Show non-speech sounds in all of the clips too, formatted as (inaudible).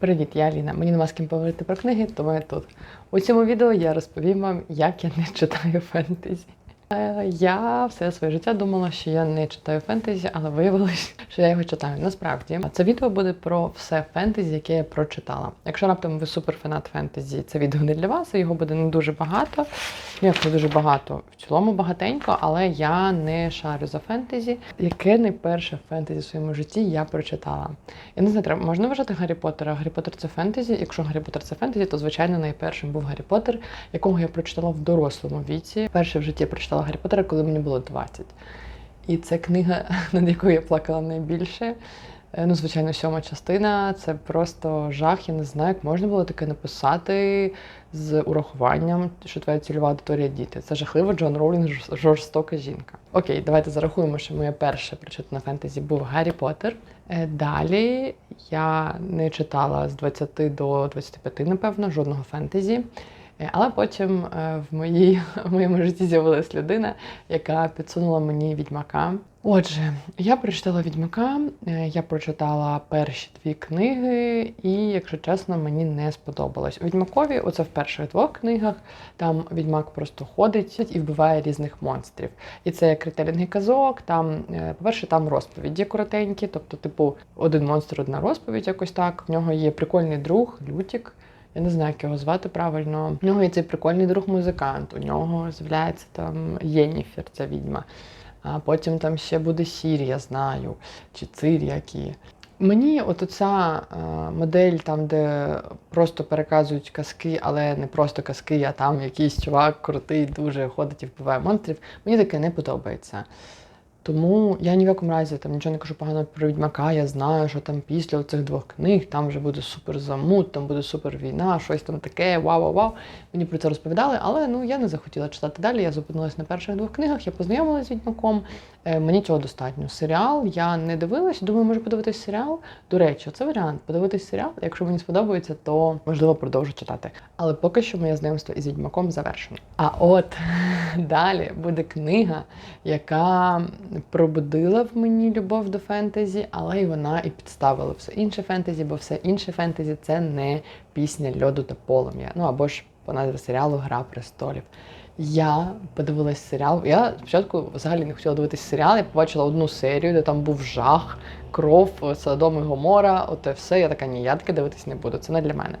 Привіт, я Аліна. Мені нема з ким поговорити про книги, тому я тут. У цьому відео я розповім вам, як я не читаю фентезі. Е, Я все своє життя думала, що я не читаю фентезі, але виявилось, (laughs) що я його читаю. Насправді, це відео буде про все фентезі, яке я прочитала. Якщо раптом ви суперфанат фентезі, це відео не для вас, його буде не дуже багато. Як не дуже багато, в цілому багатенько, але я не шарю за фентезі. Яке найперше фентезі в своєму житті я прочитала? Я не знаю, треба можна вважати Гаррі Поттера. Гаррі Поттер це фентезі. Якщо Гаррі Поттер це фентезі, то звичайно найпершим був Гаррі Поттер, якого я прочитала в дорослому віці. Перше в житті я прочитала Гаррі Поттера, коли мені було 20. І це книга, (laughs) над якою я плакала найбільше. Е, Ну, звичайно, сьома частина це просто жах. Я не знаю, як можна було таке написати з урахуванням, що твоя цільова аудиторія діти. Це жахливо, Джон Роулінг жорстока жінка. Окей, давайте зарахуємо, що моє перше прочитане фентезі був Гаррі Поттер. Е, Далі я не читала з 20 до 25, напевно, жодного фентезі. Е, Але потім е, в, моїй, (laughs) в моєму житті з'явилась людина, яка підсунула мені відьмака. Отже, я прочитала відьмака, е, я прочитала перші дві книги, і, якщо чесно, мені не сподобалось. У відьмакові, оце в перших двох книгах, там відьмак просто ходить і вбиває різних монстрів. І це як казок. Там, по-перше, там розповіді коротенькі, тобто, типу, один монстр, одна розповідь, якось так. В нього є прикольний друг, Лютік. Я не знаю, як його звати правильно. У нього є цей прикольний друг музикант. У нього з'являється там Єніфер, ця відьма. А потім там ще буде Сір, я знаю, чи Цир які. Мені от оця е, модель, там, де просто переказують казки, але не просто казки, а там якийсь чувак крутий, дуже ходить і вбиває монстрів, мені таке не подобається. Тому я ні в якому разі там нічого не кажу погано про відьмака. Я знаю, що там після цих двох книг там вже буде супер замут, там буде супер війна, щось там таке, вау-вау-вау. Мені про це розповідали, але ну я не захотіла читати далі. Я зупинилась на перших двох книгах, я познайомилася з відьмаком. Е, мені цього достатньо. Серіал я не дивилась. Думаю, може подивитись серіал. До речі, це варіант. Подивитись серіал. Якщо мені сподобається, то можливо продовжу читати. Але поки що моє знайомство із відьмаком завершено. А от (laughs) далі буде книга, яка пробудила в мені любов до фентезі, але й вона і підставила все інше фентезі, бо все інше фентезі це не пісня льоду та полум'я. Ну або ж по назві серіалу Гра престолів. Я подивилась серіал. Я спочатку взагалі не хотіла дивитися серіал. Я побачила одну серію, де там був жах, кров, Содом і Гомора, оте все. Я така, ні, я таке дивитись не буду, це не для мене.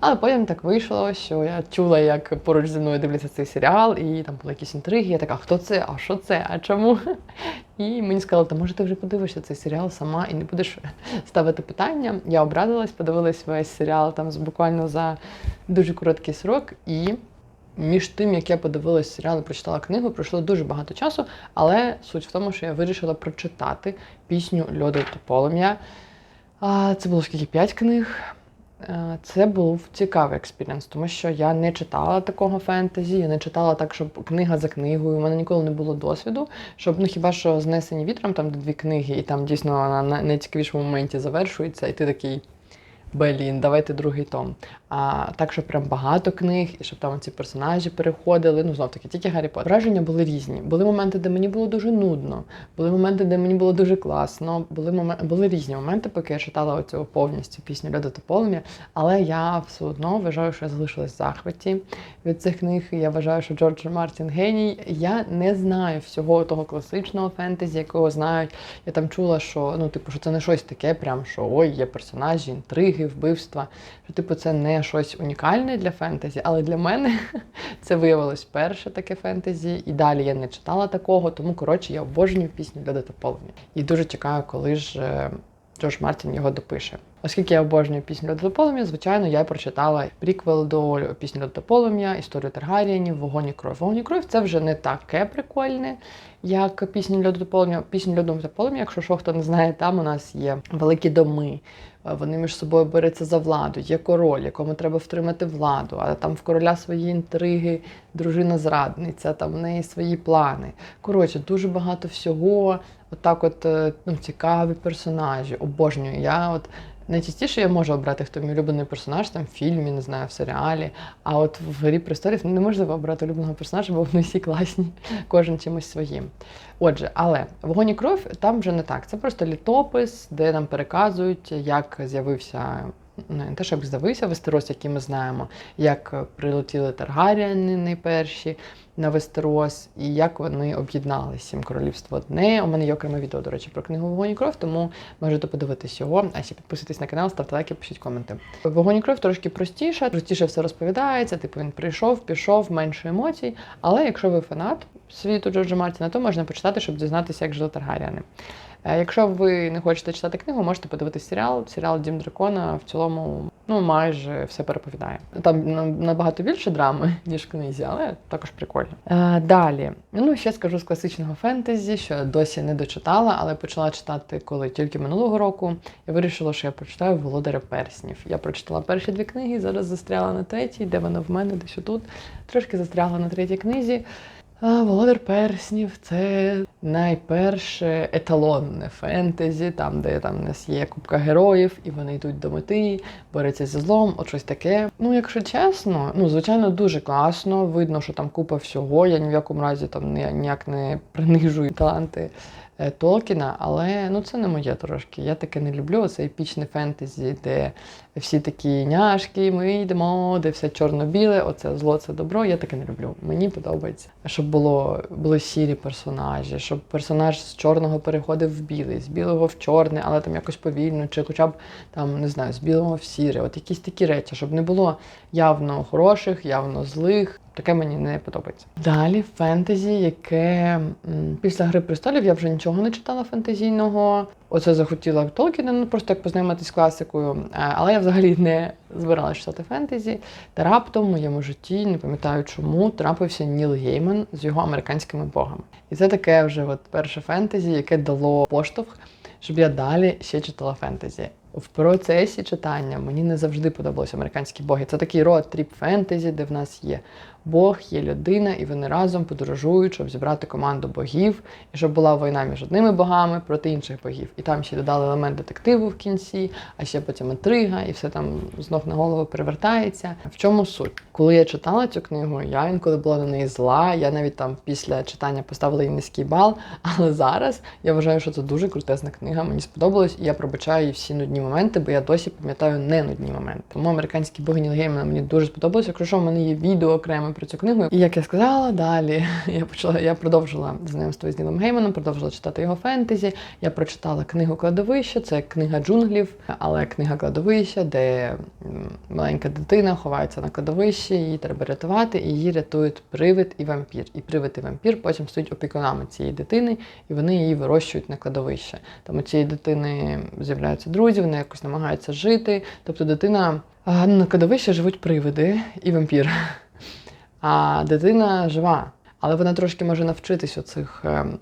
Але потім так вийшло, що я чула, як поруч зі мною дивляться цей серіал, і там були якісь інтриги. Я така, хто це? А що це? А чому? (laughs) І мені сказали, та може ти вже подивишся цей серіал сама і не будеш (laughs) ставити питання. Я обрадилась, подивилась весь серіал там буквально за дуже короткий срок. І між тим, як я подивилась серіал і прочитала книгу, пройшло дуже багато часу, але суть в тому, що я вирішила прочитати пісню Льоду та полум'я. Це було скільки п'ять книг. Е, Це був цікавий експірієнс, тому що я не читала такого фентезі, я не читала так, щоб книга за книгою. У мене ніколи не було досвіду, щоб ну хіба що знесені вітром, там дві книги, і там дійсно вона на найцікавішому моменті завершується, і ти такий. Блін, давайте другий том. А так, щоб прям багато книг, і щоб там ці персонажі переходили. Ну, знов таки, тільки Гаррі Поттер. Враження були різні. Були моменти, де мені було дуже нудно, були моменти, де мені було дуже класно. Були моменти, були різні моменти, поки я читала оцю повністю пісню Льоду та полум'я. Але я все одно вважаю, що я залишилась в захваті від цих книг. Я вважаю, що Джордж Мартін геній. Я не знаю всього того класичного фентезі, якого знають. Я там чула, що ну, типу, що це не щось таке, прям що ой, є персонажі, інтриги, вбивства. Що типу це не щось унікальне для фентезі, але для мене (laughs) це виявилось перше таке фентезі, і далі я не читала такого, тому коротше я обожнюю пісню та полум'я. І дуже чекаю, коли ж е, Джордж Мартін його допише. Оскільки я обожнюю пісню «Льод та полум'я, звичайно, я прочитала приквел до пісні «Льод полум'я, історію Таргарієнів, вогонь і кров. Вогонь і кров це вже не таке прикольне, як пісня «Льоду та полум'я. Пісня «Льоду та полум'я, якщо що хто не знає, там у нас є великі доми. Е, Вони між собою борються за владу. Є король, якому треба втримати владу, а там в короля свої інтриги, дружина зрадниця, там в неї свої плани. Коротше, дуже багато всього. Отак, от е, ну, цікаві персонажі. Обожнюю. Я от Найчастіше я можу обрати, хто мій улюблений персонаж там в фільмі, не знаю, в серіалі. А от в грі престолів неможливо обрати улюбленого персонажа, бо вони всі класні, (laughs) кожен чимось своїм. Отже, але вогонь і кров там вже не так. Це просто літопис, де нам переказують, як з'явився не те, щоб здавився Вестерос, який ми знаємо, як е, прилетіли Таргаріани найперші на Вестерос, і як вони об'єднали сім королівств одне. У мене є окреме відео, до речі, про книгу Вогонь і кров, тому можете подивитись його. А ще підписуйтесь на канал, ставте лайки, пишіть коменти. Вогонь і кров трошки простіше, простіше все розповідається. Типу він прийшов, пішов, менше емоцій. Але якщо ви фанат світу Джорджа Мартіна, то можна почитати, щоб дізнатися, як жили Таргаріани. Е, Якщо ви не хочете читати книгу, можете подивитись серіал. Серіал Дім Дракона в цілому ну майже все переповідає. Там на- набагато більше драми, (laughs) ніж в книзі, але також прикольно. Е, далі, ну ще скажу з класичного фентезі, що досі не дочитала, але почала читати коли тільки минулого року. Я вирішила, що я прочитаю Володаря перснів. Я прочитала перші дві книги, зараз застряла на третій, де вона в мене, десь отут. Трошки застрягла на третій книзі. Володар перснів це найперше еталонне фентезі, там, де там у нас є купка героїв, і вони йдуть до мети, борються зі злом, от щось таке. Ну, якщо чесно, ну звичайно, дуже класно. Видно, що там купа всього. Я ні в якому разі там ніяк не принижую таланти Толкіна, але ну це не моє трошки. Я таке не люблю. Оце епічне фентезі, де всі такі няшки, ми йдемо, де все чорно-біле, оце зло, це добро. Я таке не люблю. Мені подобається, щоб було, були сірі персонажі, щоб персонаж з чорного переходив в білий, з білого в чорне, але там якось повільно, чи хоча б там не знаю, з білого в сіре. От якісь такі речі, щоб не було явно хороших, явно злих. Таке мені не подобається. Далі фентезі, яке після Гри престолів я вже нічого не читала фентезійного. Оце захотіла Толкіна, ну просто як познайомитись з класикою. Е, Але я взагалі не збиралася читати фентезі. Та раптом в моєму житті, не пам'ятаю чому, трапився Ніл Гейман з його американськими богами. І це таке вже от перше фентезі, яке дало поштовх, щоб я далі ще читала фентезі. В процесі читання мені не завжди подобалися американські боги. Це такий род тріп фентезі, де в нас є Бог, є людина, і вони разом подорожують, щоб зібрати команду богів, і щоб була війна між одними богами проти інших богів. І там ще додали елемент детективу в кінці, а ще потім інтрига, і все там знов на голову перевертається. В чому суть? Коли я читала цю книгу, я інколи була на неї зла. Я навіть там після читання поставила їй низький бал. Але зараз я вважаю, що це дуже крутезна книга. Мені сподобалось, і я пробачаю її всі нудні моменти, бо я досі пам'ятаю не нудні моменти. Тому американські боги Ніл мені дуже сподобалось. Якщо в мене є відео окремо про цю книгу. І як я сказала, далі (laughs) я почала, я продовжила знайомство з Нілом Гейманом, продовжила читати його фентезі. Я прочитала книгу Кладовище, це книга джунглів, але книга кладовища, де маленька дитина ховається на кладовищі, її треба рятувати, і її рятують привид і вампір. І привид і вампір потім стають опікунами цієї дитини, і вони її вирощують на кладовище. Там у цієї дитини з'являються друзі, вони якось намагається жити. Тобто дитина на кладовищі живуть привиди і вампір. А дитина жива. Але вона трошки може навчитись оцих ем,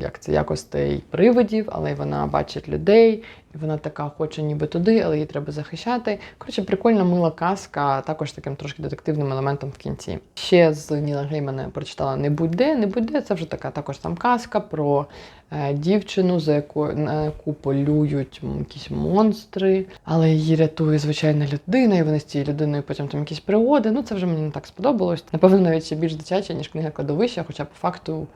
як це якостей привидів, але вона бачить людей, вона така хоче ніби туди, але її треба захищати. Коротше, прикольна мила казка, також таким трошки детективним елементом в кінці. Ще з Ніла Геймана прочитала Не будь-де. Не будь-де це вже така також там казка про е, дівчину, за яку, на яку полюють якісь монстри, але її рятує звичайна людина, і вони з цією людиною потім там якісь пригоди. Ну це вже мені не так сподобалось. Напевно, навіть ще більш дитяче, ніж книга кладовища, хоча по факту.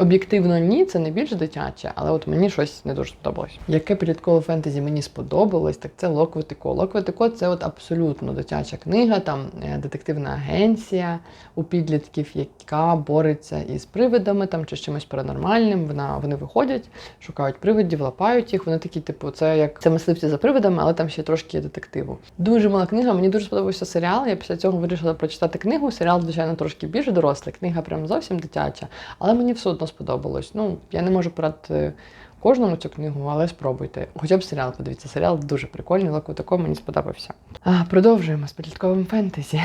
Об'єктивно ні, це не більш дитяче, але от мені щось не дуже сподобалось. Яке підліткове фентезі мені сподобалось, так це Локвитико. Локвитико це от абсолютно дитяча книга, там е, детективна агенція у підлітків, яка бореться із привидами там чи з чимось паранормальним. Вона вони виходять, шукають привидів, лапають їх. Вони такі, типу, це як це мисливці за привидами, але там ще трошки є детективу. Дуже мала книга. Мені дуже сподобався серіал. Я після цього вирішила прочитати книгу. Серіал, звичайно, трошки більш дорослий. Книга прям зовсім дитяча, але мені все одно сподобалось. Ну, я не можу порадити кожному цю книгу, але спробуйте. Хоча б серіал подивіться. Серіал дуже прикольний, лаку такого мені сподобався. А, продовжуємо з підлітковим фентезі.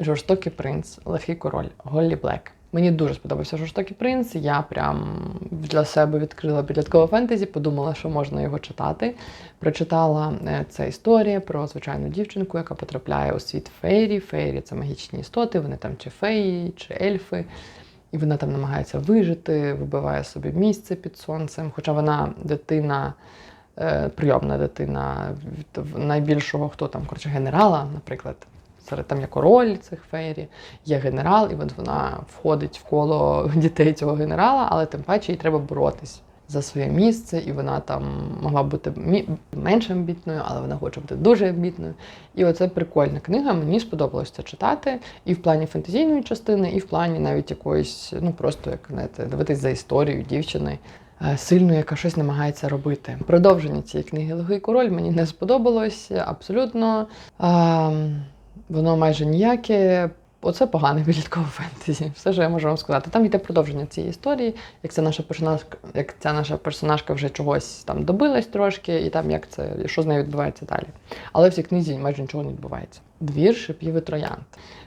Жорстокий принц, лихий король, Голлі Блек. Мені дуже сподобався жорстокий принц. Я прям для себе відкрила підліткове фентезі, подумала, що можна його читати. Прочитала е, це історія про звичайну дівчинку, яка потрапляє у світ фейрі. Фейрі це магічні істоти, вони там чи феї, чи ельфи. І вона там намагається вижити, вибиває собі місце під сонцем. Хоча вона дитина, е, прийомна дитина найбільшого, хто там, коротше, генерала, наприклад. Серед там є король цих фейрі, є генерал, і от вона входить в коло (laughs) дітей цього генерала, але тим паче їй треба боротись. За своє місце, і вона там могла бути менш амбітною, але вона хоче бути дуже амбітною. І оце прикольна книга. Мені сподобалось це читати і в плані фентезійної частини, і в плані навіть якоїсь, ну просто як знаєте, дивитись за історією дівчини. е, Сильно, яка щось намагається робити. Продовження цієї книги Легий король мені не сподобалось абсолютно. А, воно майже ніяке. Оце погане підліткове фентезі. Все, що я можу вам сказати. Там йде продовження цієї історії, як ця наша персонажка, як ця наша персонажка вже чогось там добилась трошки, і там як це, що з нею відбувається далі. Але в цій книзі майже нічого не відбувається. Двір шипів і троянд.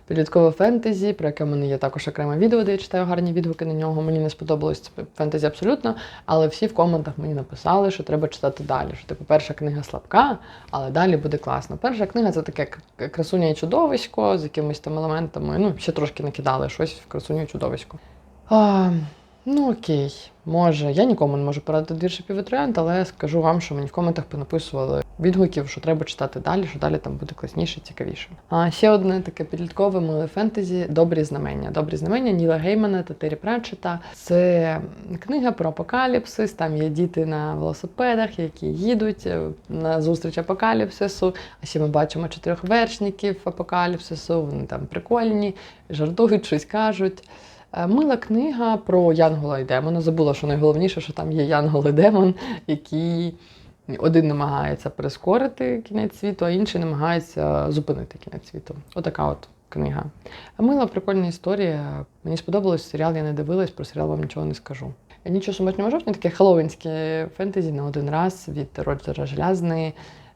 Підліткове фентезі, про яке в мене є також окреме відео, де я читаю гарні відгуки на нього. Мені не сподобалось це фентезі абсолютно, але всі в коментах мені написали, що треба читати далі. Що типу перша книга слабка, але далі буде класно. Перша книга це таке красуня і чудовисько з якимись там елементами. Ну, ще трошки накидали щось в красуню і чудовисько. А, ну окей, може. Я нікому не можу порадити двір шипів але скажу вам, що мені в коментах понаписували відгуків, що треба читати далі, що далі там буде класніше, цікавіше. А ще одне таке підліткове миле фентезі Добрі знамення. Добрі знамення Ніла Геймана та Террі Пратчета. Це книга про апокаліпсис. Там є діти на велосипедах, які їдуть е, на зустріч апокаліпсису. А ще ми бачимо чотирьох вершників апокаліпсису. Вони там прикольні, жартують, щось кажуть. Е, Мила книга про Янгола і демона. Забула, що найголовніше, що там є Янгол і демон, які один намагається прискорити кінець світу, а інший намагається зупинити кінець світу. Отака от книга. Мила прикольна історія. Мені сподобалось серіал, я не дивилась, про серіал вам нічого не скажу. Нічого сумачного жовтня, таке хеллоуінське фентезі на один раз від Роджера Желязної,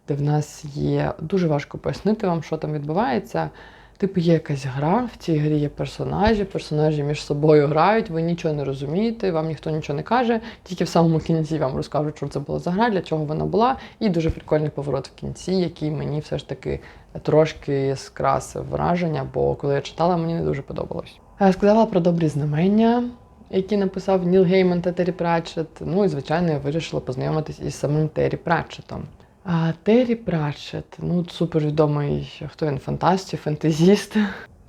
де в нас є дуже важко пояснити вам, що там відбувається. Типу, є якась гра, в цій грі є персонажі, персонажі між собою грають, ви нічого не розумієте, вам ніхто нічого не каже, тільки в самому кінці вам розкажуть, що це була за гра, для чого вона була, і дуже прикольний поворот в кінці, який мені все ж таки трошки скрасив враження, бо коли я читала, мені не дуже подобалось. Е, Сказала про добрі знамення, які написав Ніл Гейман та Террі Пратчет. Ну і звичайно, я вирішила познайомитись із самим Террі Пратчетом. А Террі Пратчет, ну супервідомий, хто він фантастів, фентезіст.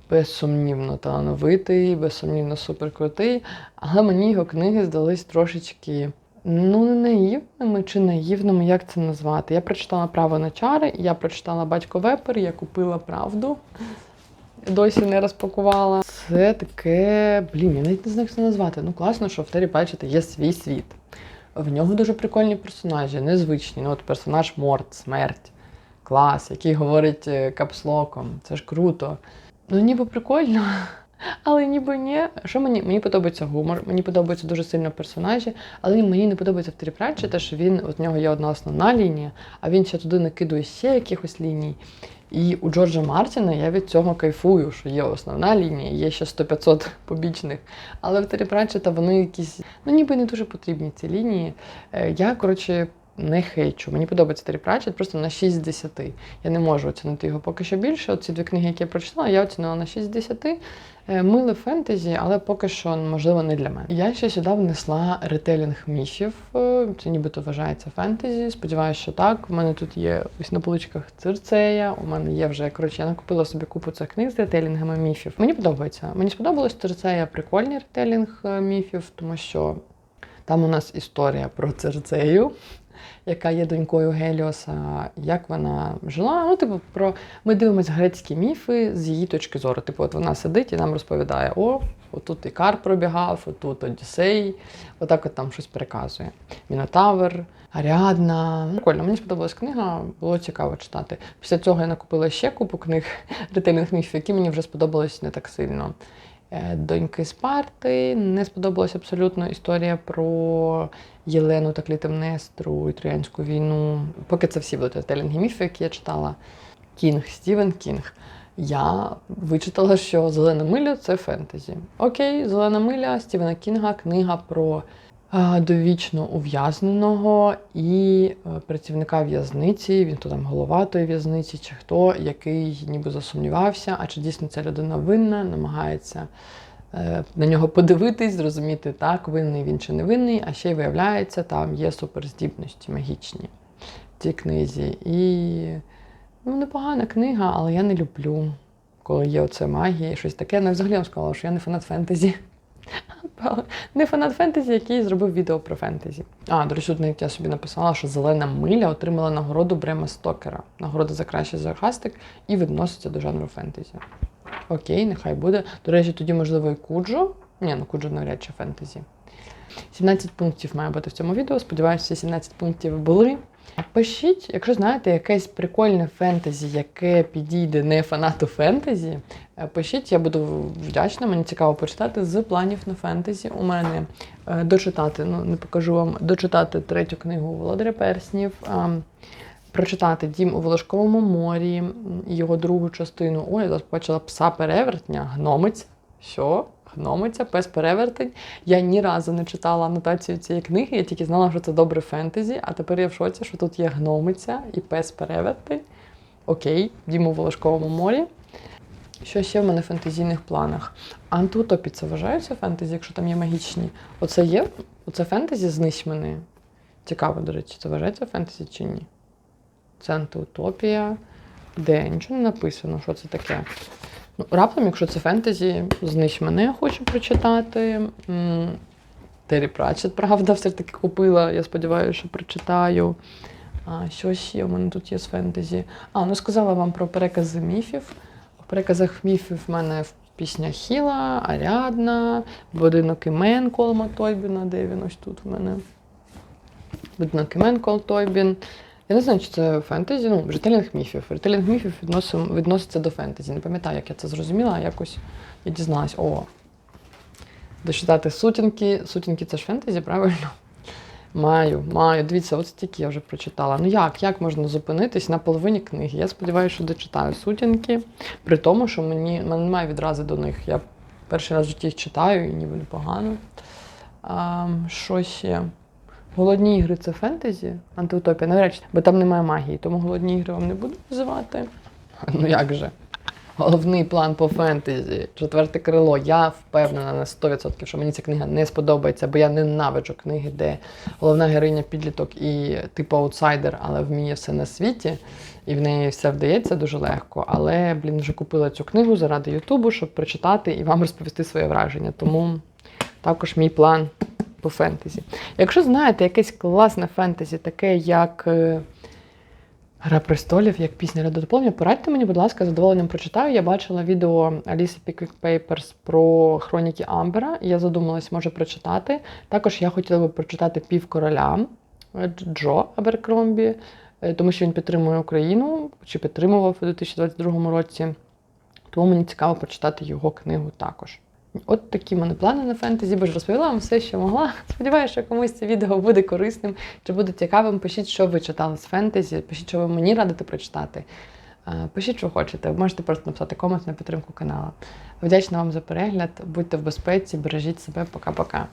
Безсумнівно талановитий, безсумнівно суперкрутий, але мені його книги здались трошечки ну не наївними чи наївними, як це назвати. Я прочитала право на чари, я прочитала батько Вепер, я купила правду. Досі не розпакувала. Це таке, блін, я навіть не знаю, як це назвати. Ну класно, що в Террі Пратчета є свій світ. В нього дуже прикольні персонажі, незвичні. Ну, от персонаж Морт, смерть, клас, який говорить е, капслоком. Це ж круто. Ну, ніби прикольно, (laughs) але ніби ні. Що мені? Мені подобається гумор, мені подобаються дуже сильно персонажі, але мені не подобається в Террі Пратчета, що він, от в нього є одна основна лінія, а він ще туди накидує ще якихось ліній. І у Джорджа Мартіна я від цього кайфую, що є основна лінія, є ще 100-500 (laughs) побічних. Але в Террі вони якісь, ну ніби не дуже потрібні ці лінії. Е, Я, коротше, не хейчу. Мені подобається Террі Пратчет просто на 6 з 10. Я не можу оцінити його поки що більше. Оці дві книги, які я прочитала, я оцінила на 6 з 10. Е, Миле фентезі, але поки що, можливо, не для мене. Я ще сюди внесла ретелінг міфів. Е, Це нібито вважається фентезі. Сподіваюся, що так. У мене тут є ось на поличках цирцея. У мене є вже коротше, я накупила собі купу цих книг з ретелінгами міфів. Мені подобається. Мені сподобалось цирцея прикольний ретелінг е, міфів, тому що там у нас історія про цирцею. Яка є донькою Геліоса, як вона жила. Ну, типу, про ми дивимося грецькі міфи з її точки зору. Типу, от вона сидить і нам розповідає: о, отут Ікар пробігав, отут Одіссей, отак от там щось переказує. Мінотавр, Аріадна. Прикольно, мені сподобалась книга, було цікаво читати. Після цього я накупила ще купу книг (laughs) ретельних міфів, які мені вже сподобались не так сильно. Е, Доньки Спарти не сподобалась абсолютно історія про Єлену та Клітемнестру і Троянську війну. Поки це всі були телінги міфи, які я читала. Кінг, Стівен Кінг. Я вичитала, що Зелена миля це фентезі. Окей, Зелена миля Стівена Кінга, книга про довічно ув'язненого і е, працівника в'язниці, він то там голова тої в'язниці, чи хто, який ніби засумнівався, а чи дійсно ця людина винна, намагається е, на нього подивитись, зрозуміти, так, винний він чи не винний, а ще й виявляється, там є суперздібності магічні в цій книзі. І ну, непогана книга, але я не люблю, коли є оце магія і щось таке. Ну, і взагалі я вам сказала, що я не фанат фентезі. Не фанат фентезі, який зробив відео про фентезі. А, до речі, тут я собі написала, що зелена миля отримала нагороду Брема Стокера. Нагорода за кращий захастик і відноситься до жанру фентезі. Окей, нехай буде. До речі, тоді, можливо, і Куджо. Ні, ну Куджо навряд чи фентезі. 17 пунктів має бути в цьому відео. Сподіваюся, 17 пунктів були. Пишіть, якщо знаєте якесь прикольне фентезі, яке підійде не фанату фентезі, е, пишіть, я буду вдячна. Мені цікаво почитати з планів на фентезі. У мене е, дочитати, ну не покажу вам, дочитати третю книгу Володаря Перснів, е, прочитати Дім у Волошковому морі, його другу частину. Ой, я побачила пса перевертня, гномець. Що? Гномиця, пес перевертень. Я ні разу не читала анотацію цієї книги, я тільки знала, що це добре фентезі, а тепер я в шоці, що тут є гномиця і пес перевертень. Окей, дім у Волошковому морі. Що ще в мене в фентезійних планах? Антиутопі це вважається фентезі, якщо там є магічні. Оце є? Оце фентезі знищ мене. Цікаво, до речі, це вважається фентезі чи ні? Це антиутопія. Де? Нічого не написано, що це таке. Ну, раптом, якщо це фентезі, знищ мене хочу прочитати. Террі Пратчет, правда, все ж таки купила. Я сподіваюся, що прочитаю. А, що ще у мене тут є з фентезі? А, ну сказала вам про перекази міфів. В переказах міфів в мене пісня Хіла, Аріадна, Будинок імен Колма Тойбіна, де він ось тут в мене. Будинок імен Кол Тойбін. Я не знаю, чи це фентезі, ну, ретелінг міфів. Ретелінг міфів відносим, відноситься до фентезі. Не пам'ятаю, як я це зрозуміла, а якось я дізналась. О, дочитати сутінки. Сутінки це ж фентезі, правильно? Маю, маю. Дивіться, от стільки я вже прочитала. Ну як? Як можна зупинитись на половині книги? Я сподіваюся, що дочитаю сутінки, при тому, що мені немає відрази до них. Я перший раз в житті їх читаю і ніби непогано. А, що ще? Голодні ігри це фентезі, антиутопія, навряд чи, бо там немає магії, тому голодні ігри вам не буду називати. (laughs) Ну як же? Головний план по фентезі, четверте крило. Я впевнена на 100%, що мені ця книга не сподобається, бо я ненавиджу книги, де головна героїня підліток і типу аутсайдер, але вміє все на світі, і в неї все вдається дуже легко. Але, блін, вже купила цю книгу заради Ютубу, щоб прочитати і вам розповісти своє враження. Тому також мій план по фентезі. Якщо знаєте якесь класне фентезі, таке як е, Гра престолів, як пісня Ледодополення, порадьте мені, будь ласка, з задоволенням прочитаю. Я бачила відео Аліси Pickwick Papers про хроніки Амбера, я задумалась, може прочитати. Також я хотіла би прочитати Пів короля Джо Аберкромбі, е, тому що він підтримує Україну чи підтримував у 2022 році. Тому мені цікаво прочитати його книгу також. От такі мене плани на фентезі, бо ж розповіла вам все, що могла. Сподіваюся, що комусь це відео буде корисним чи буде цікавим. Пишіть, що ви читали з фентезі, пишіть, що ви мені радите прочитати. Е, Пишіть, що хочете. Можете просто написати комент на підтримку каналу. Вдячна вам за перегляд. Будьте в безпеці, бережіть себе. Пока-пока.